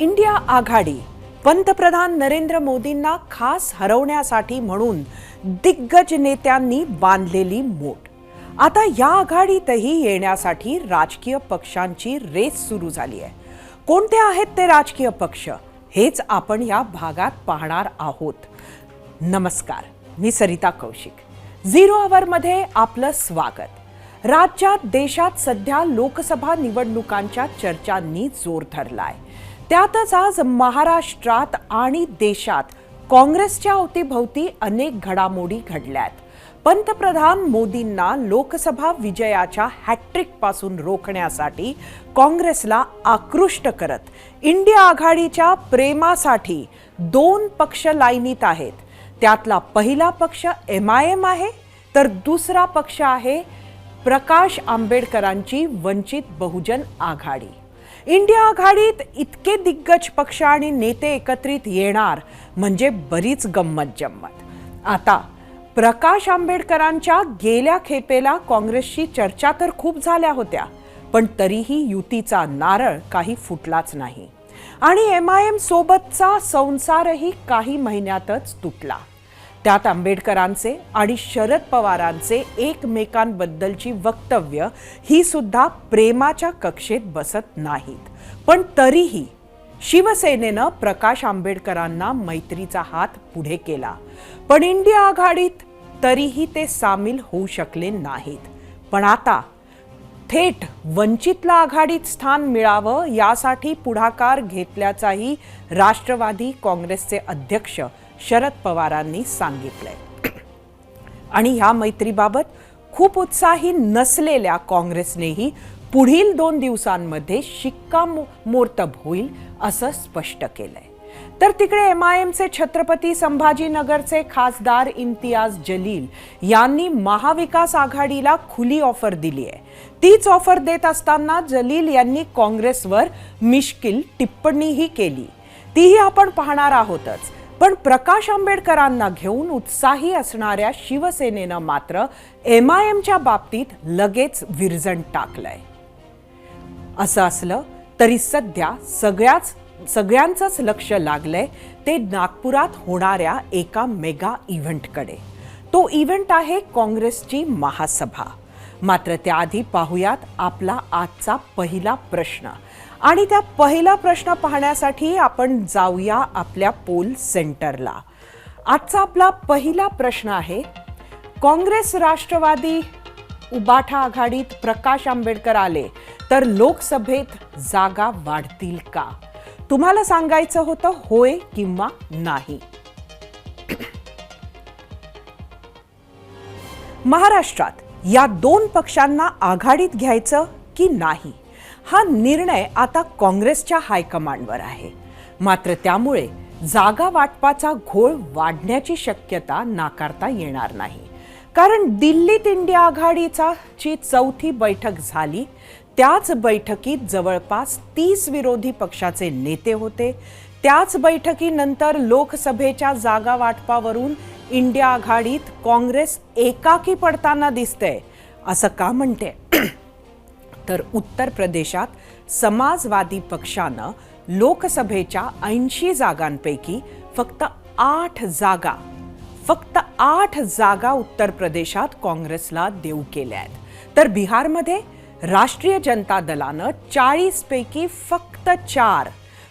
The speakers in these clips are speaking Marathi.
इंडिया आघाडी. पंतप्रधान नरेंद्र मोदींना खास हरवण्यासाठी म्हणून दिग्गज नेत्यांनी बांधलेली मोठ. आता या आघाडीतही येण्यासाठी राजकीय पक्षांची रेस सुरू झाली आहे. कोणते आहेत ते राजकीय पक्ष? हेच आपण या भागात पाहणार आहोत. नमस्कार मी सरिता कौशिक. झिरो अवरमध्ये आपलं स्वागत. राज्यात देशात सध्या लोकसभा निवडणुकांच्या चर्चांनी जोर धरलाय. त्यातच आज महाराष्ट्रात आणि देशात काँग्रेसच्या अवतीभवती अनेक घडामोडी घडल्यात. पंतप्रधान मोदींना लोकसभा विजयाच्या हॅट्रिकपासून रोखण्यासाठी काँग्रेसला आकृष्ट करत इंडिया आघाडीच्या प्रेमासाठी दोन पक्ष लाईनीत आहेत. त्यातला पहिला पक्ष एम आय एम आहे तर दुसरा पक्ष आहे प्रकाश आंबेडकरांची वंचित बहुजन आघाडी. इंडिया आघाडीत इतके दिग्गज पक्ष आणि नेते एकत्रित येणार म्हणजे बरीच गंमत जम्मत आता प्रकाश आंबेडकरांच्या गेल्या खेपेला काँग्रेसशी चर्चा तर खूप झाल्या होत्या पण तरीही युतीचा नारळ काही फुटलाच नाही. आणि एम आय एम सोबतचा संसारही काही महिन्यातच तुटला. त्यात आंबेडकरांचे आणि शरद पवारांचे एकमेकांबद्दलची वक्तव्य ही सुद्धा प्रेमाच्या कक्षेत बसत नाहीत. पण तरीही शिवसेनेनं प्रकाश आंबेडकरांना मैत्रीचा हात पुढे केला. पण इंडिया आघाडीत तरीही ते सामील होऊ शकले नाहीत. पण आता थेट वंचितला आघाडीत स्थान मिळावं यासाठी पुढाकार घेतल्याचाही राष्ट्रवादी काँग्रेसचे अध्यक्ष शरद पवारांनी सांगितलंय. आणि ह्या मैत्रीबाबत खूप उत्साही नसलेल्या काँग्रेसनेही पुढील दोन दिवसांमध्ये शिक्कामोर्तब होईल असं स्पष्ट केलंय. तर तिकडे एम आय एमचे छत्रपती संभाजीनगरचे खासदार इम्तियाज जलील यांनी महाविकास आघाडीला खुली ऑफर दिली आहे. तीच ऑफर देत असताना जलील यांनी काँग्रेसवर मिश्किल टिप्पणीही केली. तीही आपण पाहणार आहोतच. पण प्रकाश आंबेडकरांना घेऊन उत्साही असणाऱ्या शिवसेनेनं मात्र एम आय एमच्या बाबतीत लगेच विरजण टाकलंय. असं असलं तरी सध्या सगळ्याच सगळ्यांचंच लक्ष लागलंय ते नागपुरात होणाऱ्या एका मेगा इव्हेंटकडे. तो इव्हेंट आहे काँग्रेसची महासभा. मात्र त्याआधी पाहुयात आपला आजचा पहिला प्रश्न. आणि त्या पहिला प्रश्न पाहण्यासाठी आपण जाऊया आपल्या पोल सेंटरला. आजचा आपला पहिला प्रश्न आहे काँग्रेस राष्ट्रवादी उबाठा आघाडीत प्रकाश आंबेडकर आले तर लोकसभेत जागा वाढतील का? तुम्हाला सांगायचं होतं होय किंवा नाही. महाराष्ट्रात या दोन पक्षांना आघाडीत घ्यायचं की नाही? हा निर्णय आता काँग्रेसच्या हायकमांडवर आहे. मात्र त्यामुळे जागा वाटपाचा घोळ वाढण्याची शक्यता नाकारता येणार नाही. कारण दिल्लीत इंडिया आघाडीचा ची चौथी बैठक झाली. त्याच बैठकीत जवळपास तीस विरोधी पक्षाचे नेते होते. त्याच बैठकीनंतर लोकसभेच्या जागा वाटपावरून इंडिया आघाडीत काँग्रेस एकाकी पडताना दिसतंय असं का म्हणते? तर उत्तर प्रदेशात समाजवादी पक्षानं लोकसभेच्या ऐंशी जागांपैकी फक्त आठ जागा फक्त आठ जागा उत्तर प्रदेशात काँग्रेसला देऊ केल्या आहेत. तर बिहारमध्ये राष्ट्रीय जनता दलानं चाळीसपैकी फक्त चार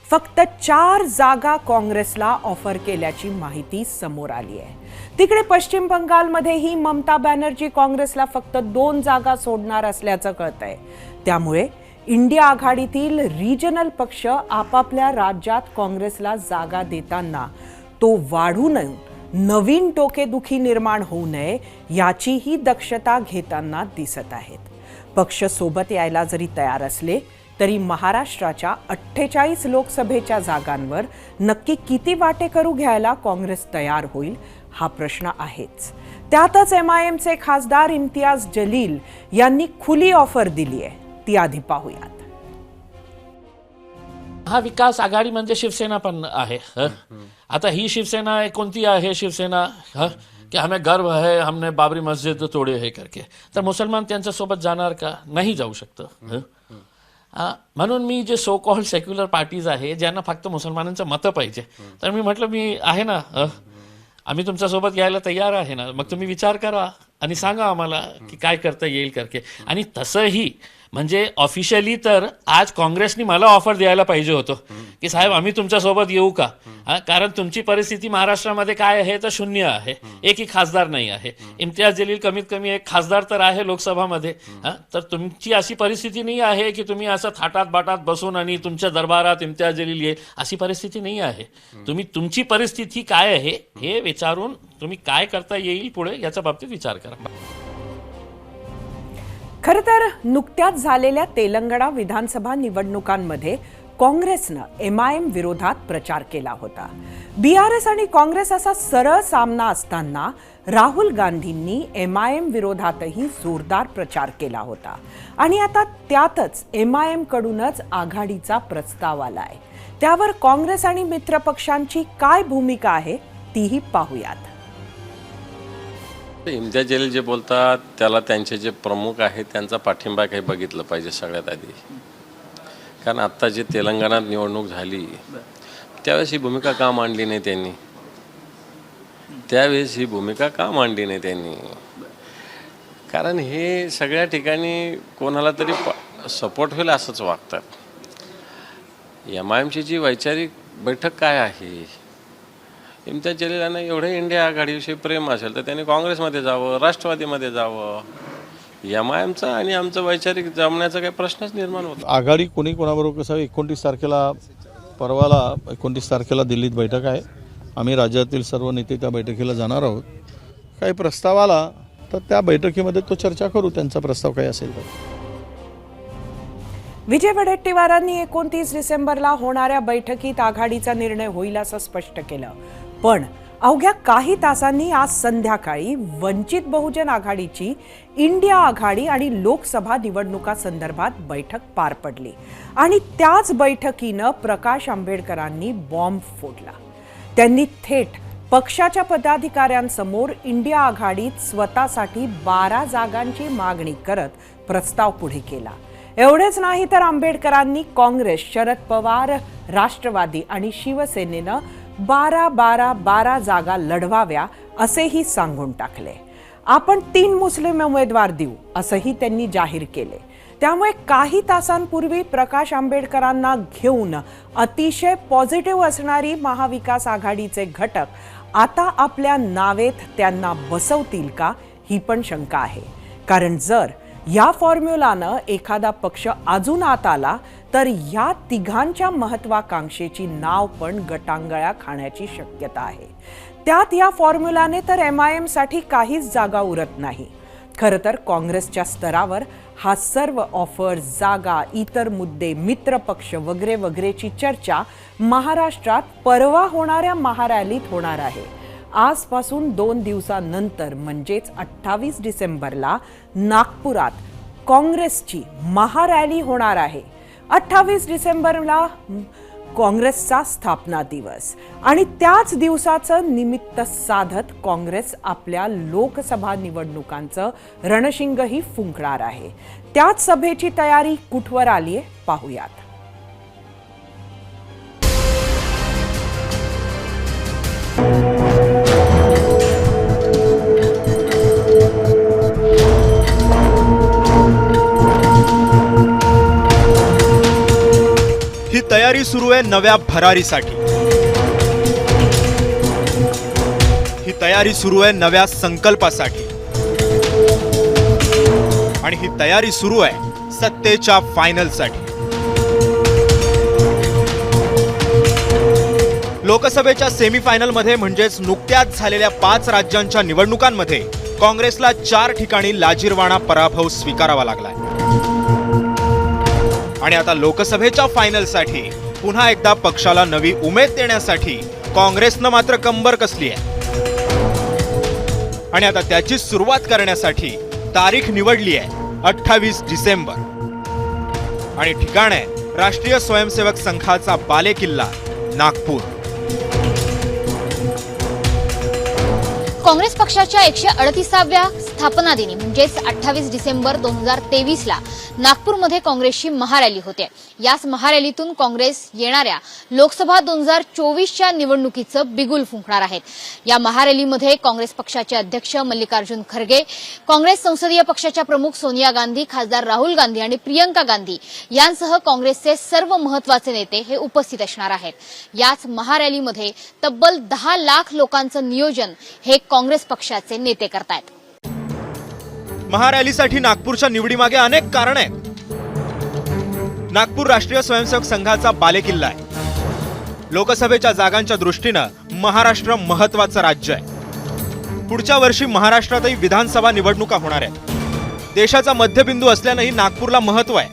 फक्त चार जागा काँग्रेसला ऑफर केल्याची माहिती समोर आली आहे. तिकडे पश्चिम बंगालमध्येही ममता बॅनर्जी काँग्रेसला फक्त दोन जागा सोडणार असल्याचं कळत आहे त्यामुळे इंडिया आघाडीतील रिजनल पक्ष आपापल्या राज्यात काँग्रेसला जागा देताना तो वाढू नये नवीन टोकेदुखी निर्माण होऊ नये याचीही दक्षता घेताना दिसत आहेत. पक्ष सोबत यायला जरी तयार असले तरी महाराष्ट्राच्या अठ्ठेचाळीस लोकसभेच्या जागांवर नक्की किती वाटेकरू घ्यायला काँग्रेस तयार होईल हा प्रश्न आहेच. त्यातच एम आय एमचे खासदार इम्तियाज जलील यांनी खुली ऑफर दिली आहे ती आधी पाहूयात. महाविकास आघाडी म्हणजे शिवसेना पण आहे ह? आता ही शिवसेना कोणती आहे शिवसेना ह? की हमें गर्व है हमने बाबरी मस्जिद तोडे हे करके. तर मुसलमान त्यांच्यासोबत जाणार का? नाही जाऊ शकतं ह? म्हणून मी जे सो कॉल्ड सेक्युलर पार्टीज आहे ज्यांना फक्त मुसलमानांचं मतं पाहिजे. तर मी म्हटलं मी आहे ना आम्ही तुमच्यासोबत यायला तयार आहे ना. मग तुम्ही विचार करा आणि सांगा आम्हाला की काय करता येईल करके. आणि तसंही म्हणजे ऑफिशियली तर आज काँग्रेसनी मला ऑफर द्यायला पाहिजे होतं. की साहेब आम्ही तुमच्यासोबत येऊ का? कारण तुमची परिस्थिती महाराष्ट्रामध्ये काय आहे तर शून्य आहे. एकही खासदार नाही आहे. इम्तियाज जलील कमीत कमी एक खासदार तर आहे लोकसभामध्ये. हा, तर तुमची अशी परिस्थिती नाही आहे की तुम्ही असं थाटात बाटात बसून आणि तुमच्या दरबारात इम्तियाज जलील येईल अशी परिस्थिती नाही आहे. तुम्ही तुमची परिस्थिती काय आहे हे विचारून तुम्ही काय करता येईल पुढे याच्या बाबतीत विचार करा. खरं तर नुकत्याच झालेल्या तेलंगणा विधानसभा निवडणुकांमध्ये काँग्रेसनं एम आय एम विरोधात प्रचार केला होता. बी आर एस आणि काँग्रेस असा सरळ सामना असताना राहुल गांधींनी एम आय एम विरोधातही जोरदार प्रचार केला होता. आणि आता त्यातच एम आय एम कडूनच आघाडीचा प्रस्ताव आलाय. त्यावर काँग्रेस आणि मित्रपक्षांची काय भूमिका आहे तीही पाहूयात. इम्तिया जलील जे बोलतात त्याला त्यांचे जे प्रमुख आहेत त्यांचा पाठिंबा काही बघितलं पाहिजे सगळ्यात आधी. कारण आत्ता जे तेलंगणात निवडणूक झाली त्यावेळेस ही भूमिका का मांडली नाही त्यांनी? त्यावेळेस ही भूमिका का मांडली नाही त्यांनी? कारण हे सगळ्या ठिकाणी कोणाला तरी सपोर्ट होईल असंच वागतात. एम आय एमची जी वैचारिक बैठक काय आहे? इम्तियाज जलीलांना एवढं इंडिया आघाडीविषयी प्रेम असेल तर त्यांनी काँग्रेसमध्ये जावं राष्ट्रवादीमध्ये जावं. एम आय एमचा आणि आमचं वैचारिक जमण्याचा काही प्रश्नच निर्माण होतो आघाडी कोणी कोणाबरोबर कसं एकोणतीस तारखेला परवाला एकोणतीस तारखेला दिल्लीत बैठक आहे. आम्ही राज्यातील सर्व नेते त्या बैठकीला जाणार आहोत. काही प्रस्ताव आला तर त्या बैठकीमध्ये तो चर्चा करू त्यांचा प्रस्ताव काही असेल तर. विजय वडेट्टीवारांनी एकोणतीस डिसेंबरला होणाऱ्या बैठकीत आघाडीचा निर्णय होईल असं स्पष्ट केलं. पण अवघ्या काही तासांनी आज संध्याकाळी वंचित बहुजन आघाडीची इंडिया आघाडी आणि लोकसभा निवडणुका संदर्भात बैठक पार पडली. आणि त्याच बैठकीनं प्रकाश आंबेडकरांनी बॉम्ब फोडला. त्यांनी थेट पक्षाच्या पदाधिकाऱ्यांसमोर इंडिया आघाडीत स्वतःसाठी बारा जागांची मागणी करत प्रस्ताव पुढे केला. एवढेच नाही तर आंबेडकरांनी काँग्रेस शरद पवार राष्ट्रवादी आणि शिवसेनेनं बारा बारा बारा जागा लढवाव्या असेही सांगून टाकले. आपण तीन मुस्लिम उमेदवार देऊ असंही त्यांनी जाहीर केले. त्यामुळे काही तासांपूर्वी प्रकाश आंबेडकरांना घेऊन अतिशय पॉझिटिव्ह असणारी महाविकास आघाडीचे घटक आता आपल्या नावेत त्यांना बसवतील का ही पण शंका आहे. कारण जर या फॉर्म्युलानं एखादा पक्ष अजून आत आला तर या तिघांच्या महत्वाकांक्षेची नाव पण गटांगळ्या खाण्याची शक्यता आहे. त्यात या फॉर्म्युलाने तर एम आय एमसाठी काहीच जागा उरत नाही. खरं तर काँग्रेसच्या स्तरावर हा सर्व ऑफर जागा इतर मुद्दे मित्रपक्ष वगैरे वगैरेची चर्चा महाराष्ट्रात परवा होणाऱ्या महारॅलीत होणार आहे. आजपासून दोन दिवसानंतर म्हणजेच अठ्ठावीस डिसेंबरला नागपुरात काँग्रेसची महारॅली होणार आहे. अठ्ठावीस डिसेंबरला काँग्रेसचा स्थापना दिवस. आणि त्याच दिवसाचं निमित्त साधत काँग्रेस आपल्या लोकसभा निवडणुकांचं रणशिंगही फुंकणार आहे. त्याच सभेची तयारी कुठवर आली आहे पाहूयात. ही तयारी सुरू आहे नव्या भरारीसाठी ही तयारी सुरू आहे नव्या संकल्पासाठी. आणि ही तयारी सुरू आहे सत्तेच्या फायनलसाठी. लोकसभेच्या सेमीफायनलमध्ये म्हणजेच नुकत्याच झालेल्या पाच राज्यांच्या निवडणुकांमध्ये काँग्रेसला चार ठिकाणी लाजीरवाणा पराभव स्वीकारावा लागलाय. आणि आता लोकसभेच्या फायनलसाठी पुन्हा एकदा पक्षाला नवी उमेद देण्यासाठी काँग्रेसनं मात्र कंबर कसली आहे. आणि आता त्याची सुरुवात करण्यासाठी तारीख निवडली आहे अठ्ठावीस डिसेंबर. आणि ठिकाण आहे राष्ट्रीय स्वयंसेवक संघाचा बालेकिल्ला नागपूर. काँग्रेस पक्षाच्या एकशे अडतीसाव्या स्थापना दिनी म्हणजेच अठ्ठावीस डिसेंबर दोन हजार तेवीसला नागपूरमध्ये काँग्रेसची महारॅली होते. याच महारॅलीतून काँग्रेस येणाऱ्या लोकसभा दोन हजार चोवीसच्या निवडणुकीचं बिगुल फुंकणार आहेत या महारॅलीमध्ये काँग्रेस पक्षाचे अध्यक्ष मल्लिकार्जुन खरगे काँग्रेस संसदीय पक्षाच्या प्रमुख सोनिया गांधी खासदार राहुल गांधी आणि प्रियंका गांधी यांसह काँग्रेसचे सर्व महत्त्वाचे नेते हे उपस्थित असणार आहेत. याच महारॅलीमध्ये तब्बल दहा लाख लोकांचं नियोजन हे काँग्रेस पक्षाचे नेते करतायत. महारॅलीसाठी नागपूरच्या निवडीमागे अनेक कारण आहेत. नागपूर राष्ट्रीय स्वयंसेवक संघाचा बालेकिल्ला आहे. लोकसभेच्या जागांच्या दृष्टीनं महाराष्ट्र महत्वाचं राज्य आहे. पुढच्या वर्षी महाराष्ट्रातही विधानसभा निवडणुका होणार आहेत. देशाचा मध्यबिंदू असल्यानंही नागपूरला महत्त्व आहे.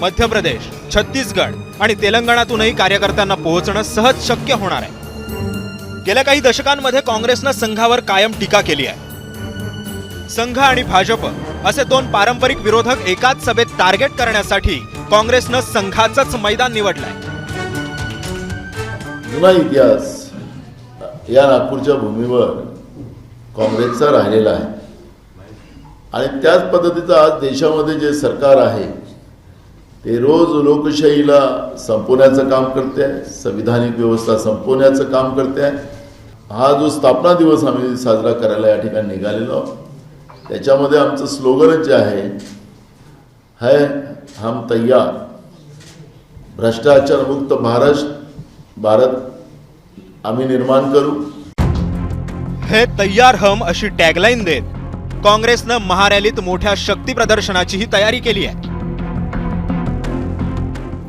मध्य प्रदेश छत्तीसगड आणि तेलंगणातूनही कार्यकर्त्यांना पोहोचणं सहज शक्य होणार आहे. गेल्या काही दशकांमध्ये काँग्रेसनं संघावर कायम टीका केली आहे. संघ आणि भाजप असे दोन पारंपरिक विरोधक एकाच सभेत टार्गेट करण्यासाठी काँग्रेसनं संघाचंच मैदान निवडलंय. जुना इतिहास या नागपूरच्या भूमीवर काँग्रेसचा राहिलेला आहे. आणि त्याच पद्धतीचं आज देशामध्ये जे सरकार आहे ते रोज लोकशाहीला संपवण्याचं काम करते आहे संविधानिक व्यवस्था संपवण्याचं काम करते. आहे हा जो स्थापना दिवस आम्ही साजरा करायला या ठिकाणी निघालेलो आहोत त्याच्यामध्ये आमचं स्लोगनच जे आहे है हम तय्यार भ्रष्टाचार महाराष्ट्र भारत आम्ही निर्माण करू. हे तैयार हम अशी टॅगलाईन देत काँग्रेसनं महारॅलीत मोठ्या शक्ती प्रदर्शनाचीही तयारी केली आहे.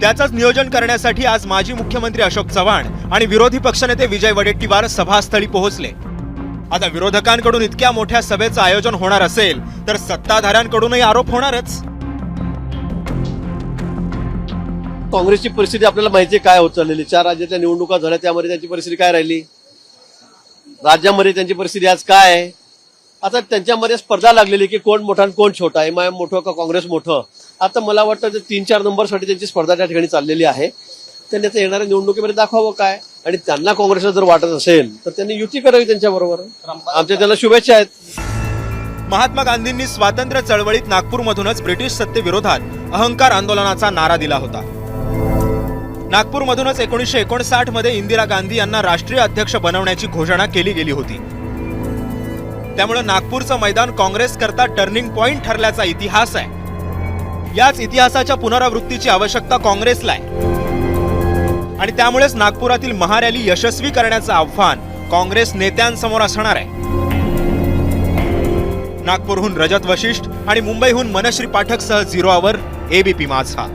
त्याचंच नियोजन करण्यासाठी आज माजी मुख्यमंत्री अशोक चव्हाण आणि विरोधी पक्षनेते विजय वडेट्टीवार सभास्थळी पोहोचले. आता विरोधकांकडून इतक्या मोठ्या सभेचं आयोजन होणार असेल तर सत्ताधाऱ्यांकडूनही आरोप होणारच. काँग्रेसची परिस्थिती आपल्याला माहिती काय होत चाललेली. चार राज्यातल्या निवडणुका झाल्या त्यामध्ये त्यांची परिस्थिती काय राहिली? राज्यामध्ये त्यांची परिस्थिती आज काय आहे? आता त्यांच्यामध्ये स्पर्धा लागलेली की कोण मोठा आणि कोण छोटा एम आय एम मोठं का काँग्रेस मोठं? आता मला वाटतं ते तीन चार नंबरसाठी त्यांची स्पर्धा त्या ठिकाणी चाललेली आहे. त्यांनी आता येणाऱ्या निवडणुकीमध्ये दाखवावं काय? आणि त्यांना काँग्रेसला जर वाटत असेल तर त्यांनी युती करावी त्यांच्याबरोबर. आमच्या त्याला शुभेच्छा आहेत. महात्मा गांधींनी स्वातंत्र्य चळवळीत नागपूरमधूनच ब्रिटिश सत्तेविरोधात अहंकार आंदोलनाचा नारा दिला होता. नागपूरमधूनच एकोणीसशे एकोणसाठमध्ये इंदिरा गांधी यांना राष्ट्रीय अध्यक्ष बनवण्याची घोषणा केली गेली होती. त्यामुळे नागपूरचं मैदान काँग्रेस करता टर्निंग पॉइंट ठरल्याचा इतिहास आहे. याच इतिहासाच्या पुनरावृत्तीची आवश्यकता काँग्रेसला आहे. आणि त्यामुळेच नागपुरातील महारॅली यशस्वी करण्याचं आव्हान काँग्रेस नेत्यांसमोर असणार आहे. नागपूरहून रजत वशिष्ठ आणि मुंबईहून मनश्री पाठकसह झिरो आवर एबीपी माझा.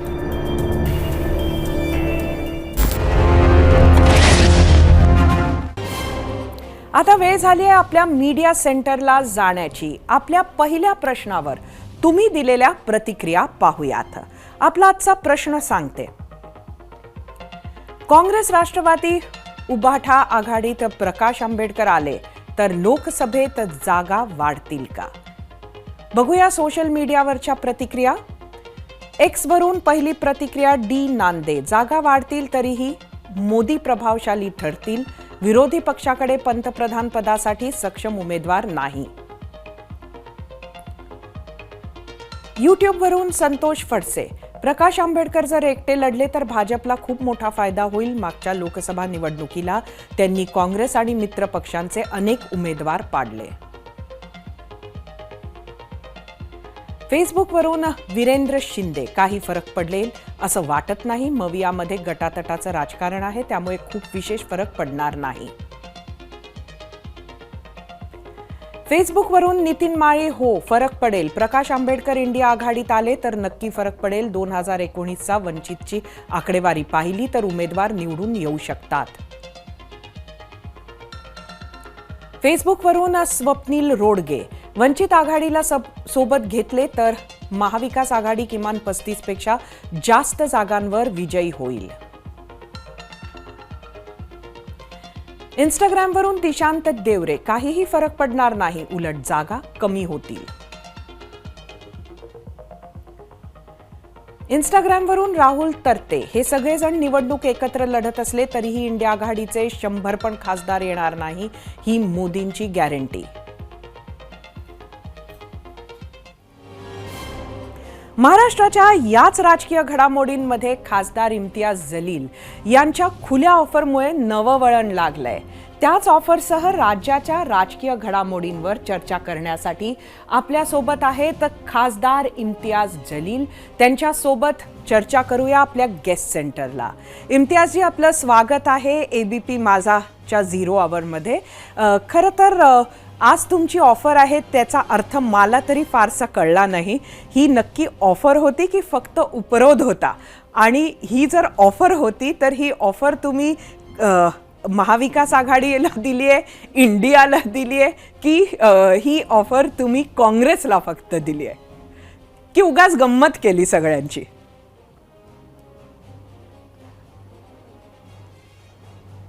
आता वेळ झाली आहे आपल्या मीडिया सेंटरला जाण्याची. आपल्या पहिल्या प्रश्नावर तुम्ही दिलेल्या प्रतिक्रिया पाहूयात. आपला आजचा प्रश्न सांगते. काँग्रेस राष्ट्रवादी उभाठा आघाडीत प्रकाश आंबेडकर आले तर लोकसभेत जागा वाढतील का? बघूया सोशल मीडियावरच्या प्रतिक्रिया. एक्सवरून पहिली प्रतिक्रिया डी नांदे. जागा वाढतील तरीही मोदी प्रभावशाली ठरतील. विरोधी पक्षाकडे पंतप्रधान पदासाठी सक्षम उमेदवार नाही. यूट्यूबवरून संतोष फडसे. प्रकाश आंबेडकर जर एकटे लढले तर भाजपला खूप मोठा फायदा होईल मागच्या लोकसभा निवडणुकीला. त्यांनी काँग्रेस आणि मित्र पक्षांचे अनेक उमेदवार पाडले. फेसबुकवरून वीरेंद्र शिंदे काही फरक पडलेल? असं वाटत नाही. मवियामध्ये गटातटाचं राजकारण आहे त्यामुळे खूप विशेष फरक पडणार नाही. फेसबुकवरून नितीन माळी हो फरक पडेल. प्रकाश आंबेडकर इंडिया आघाडीत आले तर नक्की फरक पडेल. दोन हजार एकोणीसचा वंचितची आकडेवारी पाहिली तर उमेदवार निवडून येऊ शकतात. फेसबुकवरून स्वप्नील रोडगे. वंचित आघाडीला सब सोबत घेतले तर महाविकास आघाडी किमान पस्तीसपेक्षा जास्त जागांवर विजयी होईल. इंस्टाग्रामवरून दिशांत देवरे. काहीही फरक पडणार नाही. उलट जागा कमी होतील. इंस्टाग्रामवरून राहुल तरते. हे सगळेजण निवडणूक एकत्र लढत असले तरीही इंडिया आघाडीचे शंभर पण खासदार येणार नाही ही मोदींची गॅरंटी. महाराष्ट्राच्या याच राजकीय घडामोडींमध्ये खासदार इम्तियाज जलील यांच्या खुल्या ऑफरमुळे नवं वळण लागलंय. त्याच ऑफरसह राज्याच्या राजकीय घडामोडींवर चर्चा करण्यासाठी आपल्यासोबत आहेत खासदार इम्तियाज जलील. त्यांच्यासोबत चर्चा करूया आपल्या गेस्ट सेंटरला इम्तियाजजी आपलं स्वागत आहे ए बी पी माझाच्या झिरो आवरमध्ये खरं तर आज तुमची ऑफर आहे त्याचा अर्थ मला तरी फारसा कळला नाही. ही नक्की ऑफर होती की फक्त उपरोध होता? आणि ही जर ऑफर होती तर ही ऑफर तुम्ही महाविकास आघाडीला दिली आहे इंडियाला दिली आहे की ही ऑफर तुम्ही काँग्रेसला फक्त दिली आहे? की उगाच गंमत केली सगळ्यांची?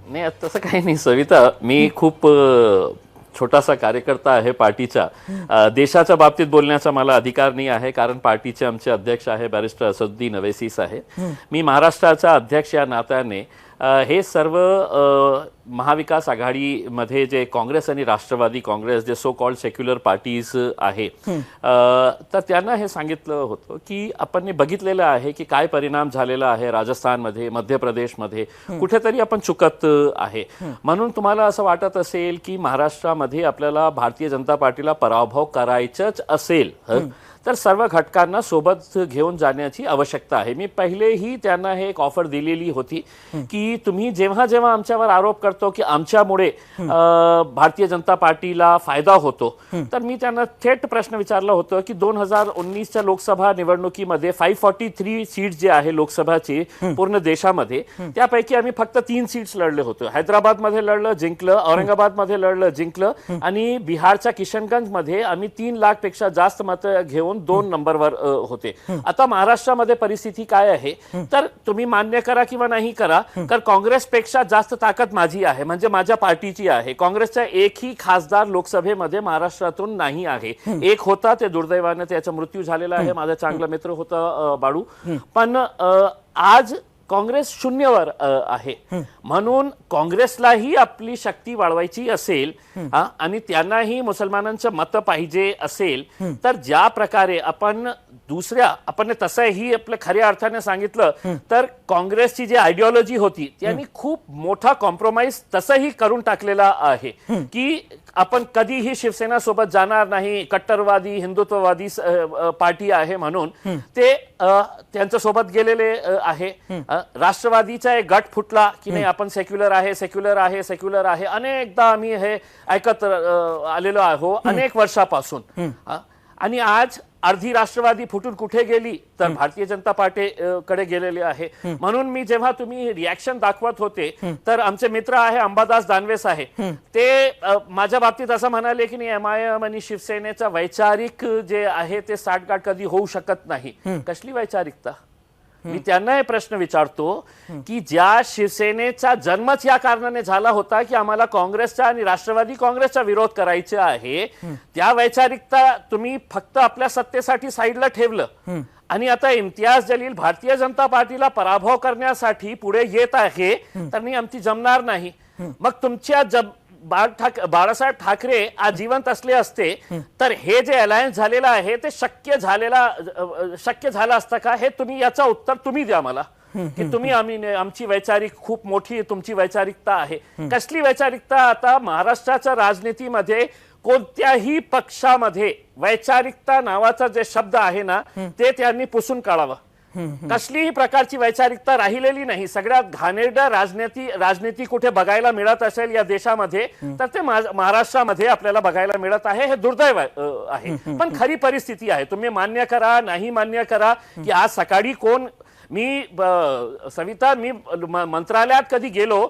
नाही तसं काही नाही सविता. मी खूप छोटासा कार्यकर्ता आहे पार्टीचा. देशाच्या बाबतीत बोलण्याचा मला अधिकार नाही आहे कारण पार्टीचे आमचे अध्यक्ष आहे बॅरिस्टर असदुद्दीन अवैसीस आहे. मी महाराष्ट्राचा अध्यक्ष या नात्याने हे सर्व महाविकास आघाडीमध्ये जे काँग्रेस आणि राष्ट्रवादी काँग्रेस जे सो कॉल्ड सेक्युलर पार्टीज आहे तर त्यांना हे सांगितलं होतं की आपण बघितलेलं आहे की काय परिणाम झालेला आहे राजस्थानमध्ये मध्य प्रदेशमध्ये कुठेतरी आपण चुकत आहे. म्हणून तुम्हाला असं वाटत असेल की महाराष्ट्रामध्ये आपल्याला भारतीय जनता पार्टीला पराभव करायचंच असेल तर सर्व घटकांना सोबत घेऊन जाण्याची आवश्यकता आहे. मी पहिलेही त्यांना हे एक ऑफर दिलेली होती की तुम्ही जेव्हा जेव्हा आमच्यावर आरोप करतो की आमच्यामुळे भारतीय जनता पार्टीला फायदा होतो तर मी त्यांना थेट प्रश्न विचारला होता की दोन हजार उन्नीसच्या लोकसभा निवडणुकीमध्ये फाईव्ह फॉर्टी थ्री सीट जे आहे लोकसभाची पूर्ण देशामध्ये त्यापैकी आम्ही फक्त तीन सीट्स लढले होतो. हैदराबादमध्ये लढलं जिंकलं औरंगाबादमध्ये लढलं जिंकलं आणि बिहारच्या किशनगंजमध्ये आम्ही तीन लाखपेक्षा जास्त मतं घेऊन दोन नंबरवर होते. आता महाराष्ट्रामध्ये परिस्थिती काय आहे? तर तुम्ही मान्य करा किंवा नाही करा तर काँग्रेसपेक्षा जास्त ताकद माझी आहे म्हणजे माझ्या पार्टीची आहे. काँग्रेसचा एकही खासदार लोकसभेमध्ये महाराष्ट्रातून नाही आहे. एक होता ते दुर्दैवाने त्याचा मृत्यू झालेला आहे. माझा चांगला मित्र होता बाळू. पण आज काँग्रेस शून्यवर आहे. म्हणून काँग्रेसलाही आपली शक्ती वाढवायची असेल आणि त्यांनाही मुसलमानांचं मत पाहिजे असेल तर ज्या प्रकारे आपण दुसऱ्या आपण तसंही आपल्या खऱ्या अर्थाने सांगितलं तर काँग्रेसची जी आयडिओलॉजी होती त्यांनी खूप मोठा कॉम्प्रोमाइज तसंही करून टाकलेला आहे. की आपण कधीही शिवसेना सोबत जाणार नाही कट्टरवादी हिंदुत्ववादी पार्टी आहे म्हणून ते त्यांच्यासोबत गेलेले आहे. राष्ट्रवादीचा एक गट फुटला की नाही आपण सेक्युलर आहे सेक्युलर आहे सेक्युलर आहे. अनेकदा आम्ही हे ऐकत आलेलो आहो अनेक वर्षापासून. आणि आज अर्धी राष्ट्रवादी फुटून कुठे गेली तर भारतीय जनता पार्टी कडे गेलेली आहे. म्हणून मी जेव्हा तुम्ही रिॲक्शन दाखवत होते तर आमचे मित्र आहे अंबादास दानवेस आहे. ते माझ्या बाबतीत असं म्हणाले की एम आय एम आणि शिवसेनेचा वैचारिक जे आहे ते साठगाठ कधी होऊ शकत नाही. कसली वैचारिकता? मी त्यांना हे प्रश्न विचारतो की ज्या शिवसेनेचा जन्मच या कारणाने झाला होता की आम्हाला काँग्रेसचा आणि राष्ट्रवादी काँग्रेसचा विरोध करायचा आहे त्या वैचारिकता तुम्ही फक्त आपल्या सत्तेसाठी साईडला ठेवलं. आणि आता इम्तियाज जलील भारतीय जनता पार्टीला पराभव करण्यासाठी पुढे येत आहे तर मी आमची जमणार नाही. मग तुमच्या जब बाळ ठाक बाळासाहेब ठाकरे आज जिवंत असले असते तर हे जे अलायन्स झालेलं आहे ते शक्य झालेला शक्य झालं असतं का? हे तुम्ही याचा उत्तर तुम्ही द्या मला. की तुम्ही आम्ही आमची वैचारिक खूप मोठी तुमची वैचारिकता आहे. कसली वैचारिकता? आता महाराष्ट्राच्या राजनीतीमध्ये कोणत्याही पक्षामध्ये वैचारिकता नावाचा जे शब्द आहे ना ते त्यांनी पुसून काढावं. कसलीही प्रकारची वैचारिकता राहिलेली नाही. सगळ्यात घाणेरडं राजनीती राजनीती कुठे बघायला मिळत असेल या देशामध्ये तर ते महाराष्ट्रामध्ये आपल्याला बघायला मिळत आहे. हे दुर्दैव आहे. पण खरी परिस्थिती आहे. तुम्ही मान्य करा नाही मान्य करा की आज सकाळी कोण मी सविता मी म- मंत्रालयात कधी गेलो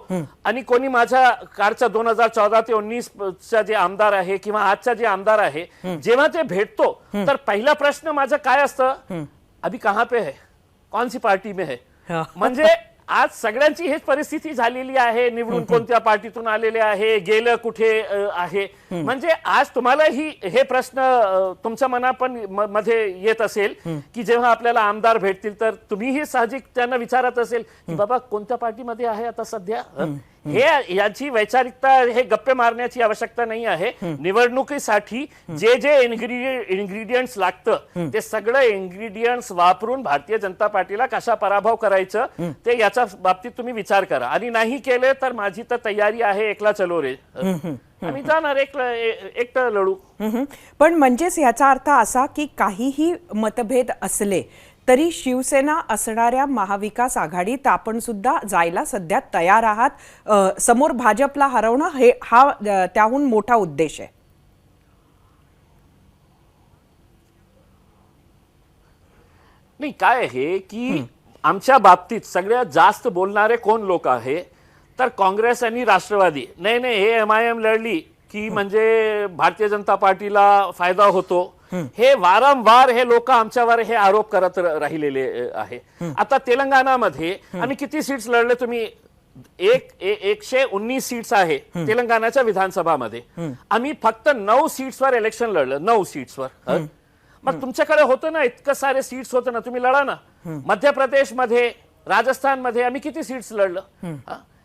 आणि कोणी माझ्या कारच्या दोन हजार चौदा ते उन्नीस चा जे आमदार आहे किंवा आजचा जे आमदार आहे जेव्हा ते भेटतो तर पहिला प्रश्न माझा काय असतं? अभी कहाँ पे है? कौन सी पार्टी में है. म्हणजे आज सगळ्यांची हेच परिस्थिती झालेली आहे निवडून कोणत्या पार्टीतून आलेले आहे गेलं कुठे आहे? म्हणजे आज तुम्हाला ही हे प्रश्न तुमच्या मना पण मध्ये येत असेल की जेव्हा आपल्याला आमदार भेटतील तर तुम्हीही साहजिक त्यांना विचारत असेल की बाबा कोणत्या पार्टीमध्ये आहे आता सध्या? हे याची वैचारिकता हे गप्पे मारण्याची आवश्यकता नाही आहे. निवडणुकीसाठी जे जे इन्ग्रेडियंट्स लागतं ते सगळं इन्ग्रेडियंट्स वापरून भारतीय जनता पार्टीला कशा पराभव करायचं ते याच्या बाबतीत तुम्ही विचार करा. आणि नाही केले तर माझी तर तयारी आहे एकला चलो रे. आम्ही जाणार एक एकटं लढू. पण म्हणजेच याचा अर्थ असा की काहीही मतभेद असले तरी शिवसेना असणाऱ्या महाविकास आघाडीत आपण सुद्धा जायला सध्या तयार आहात. समोर भाजपला हरवणं हे हा त्याहून मोठा उद्देश आहे. नाही काय आहे की आमच्या बाबतीत सगळ्यात जास्त बोलणारे कोण लोक आहे? तर काँग्रेस आणि राष्ट्रवादी. नाही नाही हे एम आय एम लढली की म्हणजे भारतीय जनता पार्टीला फायदा होतो. हे. वारंवार हे लोक आमच्यावर हे आरोप करत राहिलेले आहे. आता तेलंगणामध्ये आम्ही किती सीट्स लढले तुम्ही एक एकशे उन्नीस सीट्स आहे तेलंगणाच्या विधानसभामध्ये. आम्ही फक्त नऊ सीट्सवर इलेक्शन लढलं नऊ सीट्सवर? मग तुमच्याकडे होतं ना इतकं सारे सीट्स होतं ना तुम्ही लढा ना. मध्य प्रदेशमध्ये राजस्थानमध्ये आम्ही किती सीट्स लढलं?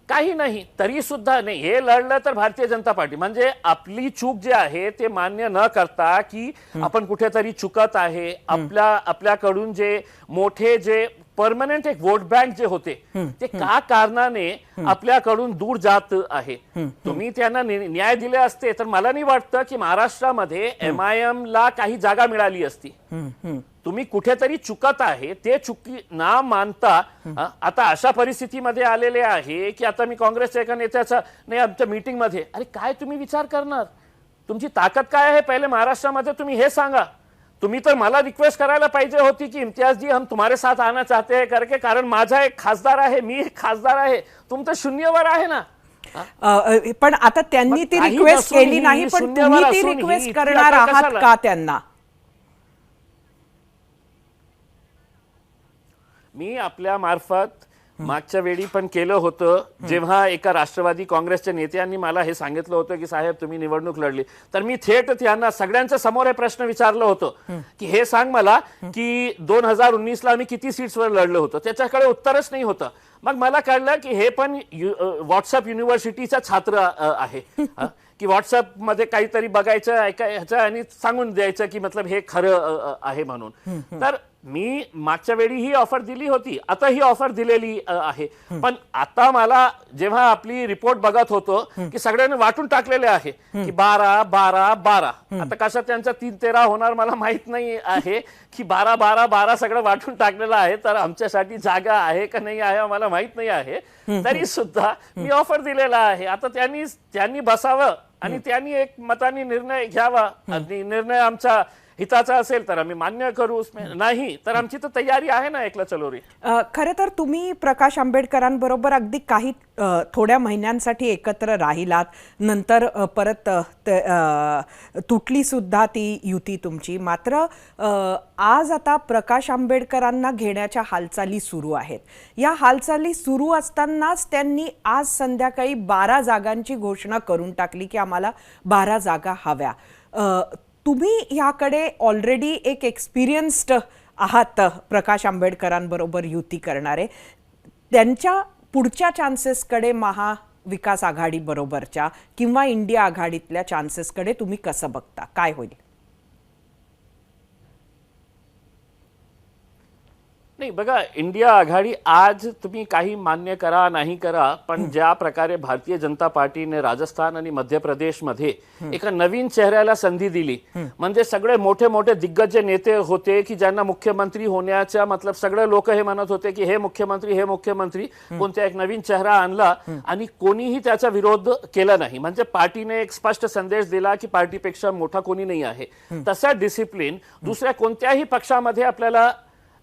काही नाही तरी सुद्धा नाही. हे लढलं तर भारतीय जनता पार्टी. म्हणजे आपली चूक जे आहे ते मान्य न करता की आपण कुठेतरी चुकत आहे. आपल्या आपल्याकडून जे मोठे जे परमनंट एक वोट बँक जे होते ते का कारणाने आपल्याकडून दूर जात आहे? तुम्ही त्यांना न्याय दिले असते तर मला नाही वाटतं की महाराष्ट्रामध्ये एम आय एम ला काही जागा मिळाली असती. तुम्ही कुठेतरी चुकत आहे ते चुकी ना मानता आता अशा परिस्थितीमध्ये आलेले आहे की आता मी काँग्रेसच्या एका नेत्याचा नाही आमच्या मीटिंगमध्ये अरे काय तुम्ही विचार करणार? तुमची ताकद काय आहे? पहिले महाराष्ट्रामध्ये तुम्ही हे सांगा. तुम्ही तर मला रिक्वेस्ट करायला पाहिजे होती की इम्तियाज जी हम तुम्हारे साथ आना चाहते हैं करके कारण माझा एक खासदार आहे मी एक खासदार आहे. तुमचं शून्यवर आहे ना. पण आता त्यांनी ती रिक्वेस्ट केली नाही पण तुम्ही ती रिक्वेस्ट करणार आहात? का त्यांना? मी आपल्या मार्फत मागच्या वेळी पण केलं होतं. जेव्हा एका राष्ट्रवादी काँग्रेसच्या नेत्यांनी मला हे सांगितलं होतं की साहेब तुम्ही निवडणूक लढली. तर मी थेट त्यांना सगळ्यांच्या समोर हे प्रश्न विचारलं होतं. की हे सांग मला की दोन हजार उन्नीस ला आम्ही किती सीट्सवर लढलो होतो? त्याच्याकडे उत्तरच नाही होतं. मग मला कळलं की हे पण व्हॉट्सअप युनिव्हर्सिटीचा छात्र आहे. की व्हॉट्सअपमध्ये काहीतरी बघायचं ऐकायचं आणि सांगून द्यायचं की मतलब हे खरं आहे म्हणून. तर मी मागच्या वेळी ही ऑफर दिली होती. आता ही ऑफर दिलेली आहे. पण आता मला जेव्हा आपली रिपोर्ट बघत होतो की सगळ्यांनी वाटून टाकलेले आहे की बारा बारा बारा. आता कशा त्यांचा तीन तेरा होणार मला माहीत नाही आहे की बारा बारा बारा सगळं वाटून टाकलेलं आहे. तर आमच्यासाठी जागा आहे का नाही आहे आम्हाला माहीत नाही आहे. तरी सुद्धा मी ऑफर दिलेला आहे. आता त्यांनी त्यांनी बसावं आणि त्यांनी एक मताने निर्णय घ्यावा. निर्णय आमचा हिताचा असेल तर आम्ही मान्य करू नाही तर आमची तर तयारी आहे ना एकला चलोरी. खरं तर तुम्ही प्रकाश आंबेडकरांबरोबर अगदी काही थोड्या महिन्यांसाठी एकत्र राहिलात. नंतर परत त- तुटली सुद्धा ती युती तुमची. मात्र आज आता प्रकाश आंबेडकरांना घेण्याच्या हालचाली सुरू आहेत. या हालचाली सुरू असतानाच त्यांनी आज संध्याकाळी बारा जागांची घोषणा करून टाकली की आम्हाला बारा जागा हव्या. तुम्ही ह्याकडे ऑलरेडी एक एक्सपिरियन्स्ड आहात प्रकाश आंबेडकरांबरोबर युती करणारे. त्यांच्या पुढच्या चान्सेसकडे महा विकास आघाडीबरोबरच्या किंवा इंडिया आघाडीतल्या चान्सेसकडे तुम्ही कसं बघता? काय होईल? नाही बघा इंडिया आघाडी आज तुम्ही काही मान्य करा नाही करा पण ज्या प्रकारे भारतीय जनता पार्टीने राजस्थान आणि मध्य प्रदेशमध्ये एका नवीन चेहऱ्याला संधी दिली म्हणजे सगळे मोठे मोठे दिग्गज नेते होते की ज्यांना मुख्यमंत्री होण्याच्या मतलब सगळे लोक हे म्हणत होते की हे मुख्यमंत्री हे मुख्यमंत्री कोणत्या एक नवीन चेहरा आणला आणि कोणीही त्याचा विरोध केला नाही. म्हणजे पार्टीने एक स्पष्ट संदेश दिला की पार्टीपेक्षा मोठा कोणी नाही आहे. तसा डिसिप्लिन दुसऱ्या कोणत्याही पक्षामध्ये आपल्याला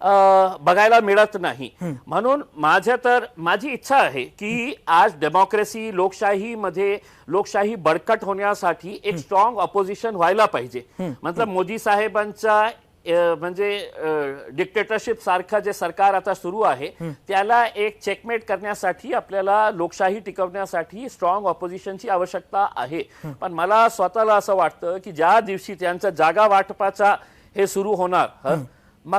बघायला मिळत नाही. म्हणून माझ्या तर माझी इच्छा आहे की आज डेमोक्रेसी लोकशाहीमध्ये लोकशाही बळकट होण्यासाठी एक स्ट्रॉंग ऑपोजिशन व्हायला पाहिजे. मतलब मोदी साहेबांचा म्हणजे डिक्टेटरशिप सारखं जे सरकार आता सुरू आहे त्याला एक चेकमेट करण्यासाठी आपल्याला लोकशाही टिकवण्यासाठी स्ट्रॉंग ऑपोजिशनची आवश्यकता आहे. पण मला स्वतःला असं वाटतं की ज्या दिवशी त्यांचा जागा वाटपाचा हे सुरू होणार मग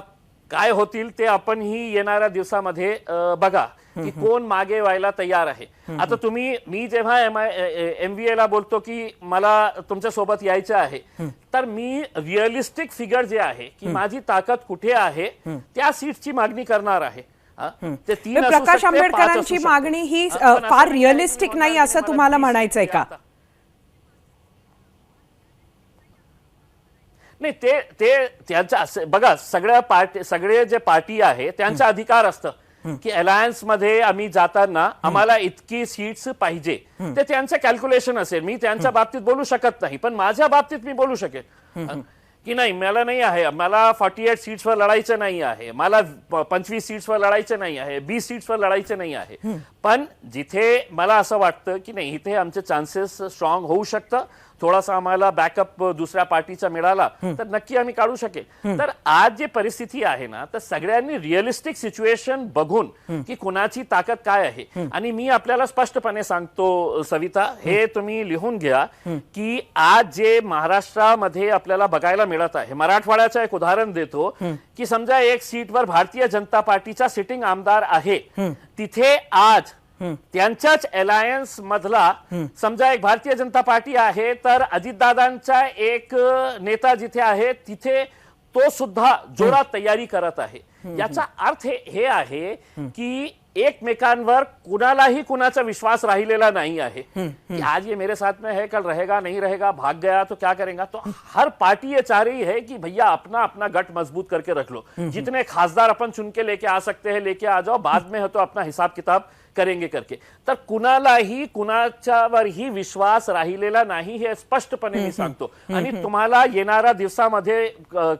काय होतील ते आपण ही येणाऱ्या दिवसामध्ये बघा की कोण मागे व्हायला तयार आहे. आता तुम्ही मी जेव्हा एम आय एम ला बोलतो की मला तुमच्यासोबत यायचं आहे तर मी रिअलिस्टिक फिगर जे आहे की माझी ताकद कुठे आहे त्या सीटची मागणी करणार आहे? ते तीन प्रकाश आंबेडकरांची. मागणी ही फार रिअलिस्टिक नाही असं तुम्हाला म्हणायचंय का? नाही ते ते त्यांचं असं बघा सगळ्या पार्टी सगळे जे पार्टी आहे त्यांचा अधिकार असतं की अलायन्समध्ये आम्ही जाताना आम्हाला इतकी सीट्स पाहिजे. ते त्यांचं कॅल्क्युलेशन असेल. मी त्यांच्या बाबतीत बोलू शकत नाही पण माझ्या बाबतीत मी बोलू शकेल की नाही मला नाही आहे. मला फॉर्टी एट सीट्सवर लढायचं नाही आहे. मला पंचवीस सीट्सवर लढायचं नाही आहे. बीस सीट्सवर लढायचं नाही आहे. पण जिथे मला असं वाटतं की नाही इथे आमचे चान्सेस स्ट्रॉंग होऊ शकतं. थोडासा आम्हाला बॅकअप दुसऱ्या पार्टीचा मिळाला तर नक्की आम्ही काढू शकेल. तर आज जी परिस्थिती आहे ना तर सगळ्यांनी रिअलिस्टिक सिच्युएशन बघून की कुणाची ताकद काय आहे. आणि मी आपल्याला स्पष्टपणे सांगतो सविता हे तुम्ही लिहून घ्या की आज जे महाराष्ट्रामध्ये आपल्याला बघायला मिळत आहे मराठवाड्याचं एक उदाहरण देतो की समजा एक सीटवर भारतीय जनता पार्टीचा सिटिंग आमदार आहे. तिथे आज त्यांच्याच अलायन्स मधला समजा एक भारतीय जनता पार्टी आहे तर अजितदादांचा एक नेता जिथे आहे तिथे तो सुद्धा जोरात तयारी करत आहे. याचा अर्थ हे- आहे की एकमेकांवर कुणालाही कुणाचा विश्वास राहिलेला नाही आहे. कि आज ये मेरे साथ में है कल रहेगा नहीं रहेगा भाग गया तो क्या करेगा? तो हर पार्टी ये चाह रही है कि भैया अपना अपना गट मजबूत करके रख लो। जितने खासदार अपन चुन के लेके आ सकते हैं लेके आ जाओ बाद में है तो अपना हिसाब किताब करेंगे करके. तर कुणालाही कुणाच्यावरही विश्वास राहिलेला नाही हे स्पष्टपणे मी सांगतो. आणि तुम्हाला येणाऱ्या दिवसामध्ये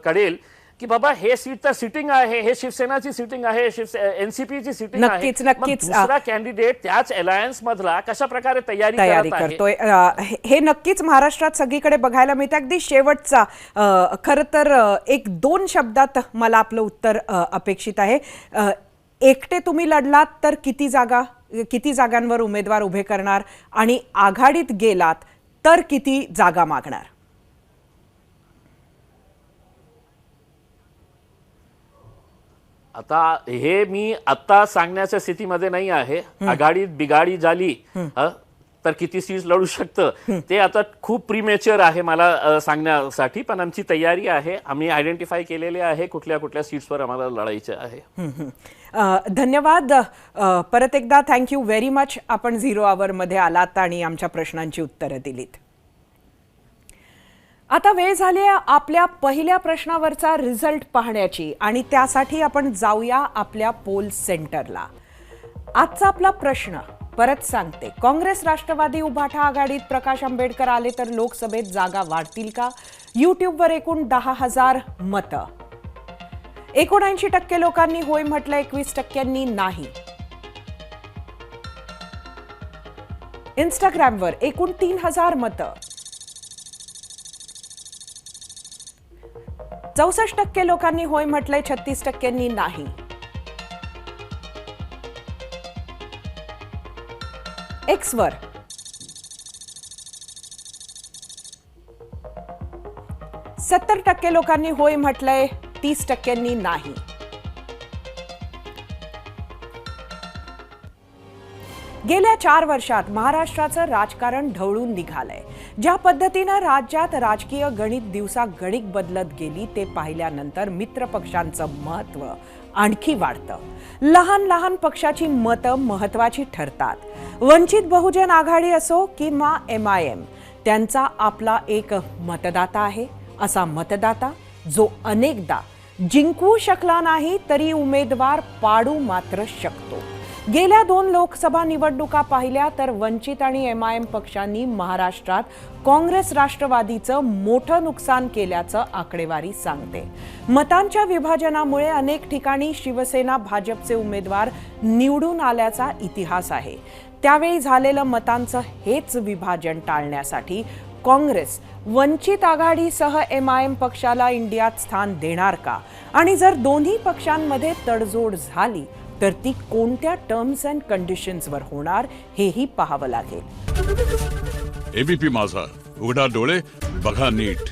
कळेल की बाबा हे सीट तर सिटिंग आहे हे शिवसेनाची सिटिंग आहे एनसीपीची सिटिंग आहे. नक्कीच, नक्कीच. मग दुसरा कॅन्डिडेट त्याच अलायन्स मधला कशा प्रकारे तयारी तयारी करतोय. हे- नक्कीच महाराष्ट्रात सगळीकडे बघायला मिळतं. अगदी शेवटचा खरं तर एक दोन शब्दात मला आपलं उत्तर अपेक्षित आहे. एकटे तुम्ही लढलात तर किती जागा किती जागांवर उमेदवार उभे करणार आणि आघाडीत गेलात तर किती जागा मागणार? आता हे मी आता सांगण्याच्या स्थितीमध्ये नाही आहे. आघाडीत बिगाडी झाली हं, तर किती सीट्स लढू शकतं? ते आता खूप प्रीमेच्युअर आहे मला सांगण्यासाठी पण आमची तयारी आहे. आम्ही आयडेंटिफाय केलेले आहे कुठल्या कुठल्या सीट्सवर आम्हाला लढायचे आहे. धन्यवाद. परत एकदा थँक्यू व्हेरी मच आपण झिरो आवरमध्ये आलात आणि आमच्या प्रश्नांची उत्तरं दिलीत. आता वेळ झाली आहे आपल्या पहिल्या प्रश्नावरचा रिझल्ट पाहण्याची आणि त्यासाठी आपण जाऊया आपल्या पोल सेंटरला आजचा आपला प्रश्न परत सांगते. काँग्रेस राष्ट्रवादी उभाठा आघाडीत प्रकाश आंबेडकर आले तर लोकसभेत जागा वाढतील का? यूट्यूबवर एकूण दहा हजार मतं. एकोणऐंशी टक्के लोकांनी होय म्हटलं एकवीस टक्क्यांनी नाही. इंस्टाग्रामवर एकूण तीन हजार मतं. चौसष्ट टक्के लोकांनी होय म्हटलंय छत्तीस टक्क्यांनी नाही. एक्सवर सत्तर टक्के लोकांनी होय म्हटलंय तीस टक्क्यांनी नाही. गेल्या चार वर्षात महाराष्ट्राचं राजकारण ढवळून निघालंय. ज्या पद्धतीनं राज्यात राजकीय गणित दिवसा गणित बदलत गेली ते पाहिल्यानंतर मित्र पक्षांचं महत्त्व आणखी वाढतं. लहान लहान पक्षाची मतं महत्वाची ठरतात. वंचित बहुजन आघाडी असो किंवा एम आय एम त्यांचा आपला एक मतदाता आहे. असा मतदाता जो अनेकदा जिंकू शकला नाही तरी उमेदवार पाडू मात्र शकतो. गेल्या दोन लोकसभा निवडणुका पाहिल्या तर वंचित आणि एम आय एम पक्षांनी महाराष्ट्रात काँग्रेस राष्ट्रवादीचं मोठं नुकसान केल्याचं आकडेवारी सांगते. मतांच्या विभाजनामुळे अनेक ठिकाणी शिवसेना भाजपचे उमेदवार निवडून आल्याचा इतिहास आहे. त्यावेळी झालेलं मतांचं हेच विभाजन टाळण्यासाठी काँग्रेस वंचित आघाडीसह एम आय एम पक्षाला इंडियात स्थान देणार का? आणि जर दोन्ही पक्षांमध्ये तडजोड झाली तर ती कोणत्या टर्म्स अँड कंडिशन्सवर होणार हेही पाहावं लागेल. एबीपी माझा. उघडा डोळे बघा नीट.